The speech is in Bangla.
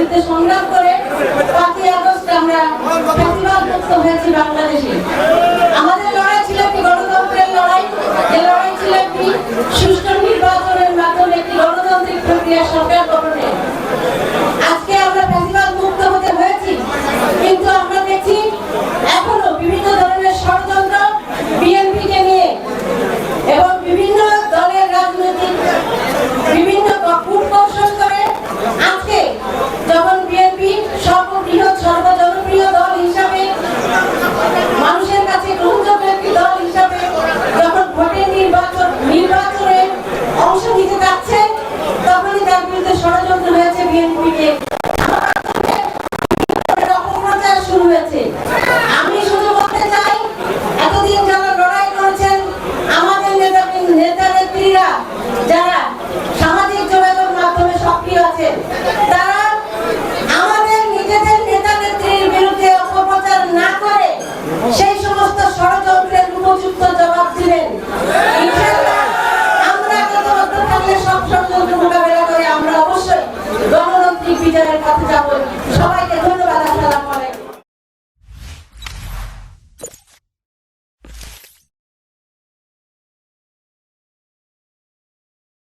বিরুদ্ধে সংগ্রাম করে পাঁচই আগস্ট আমরা প্রতিবাদ মুক্ত হয়েছি বাংলাদেশে। 것 같으지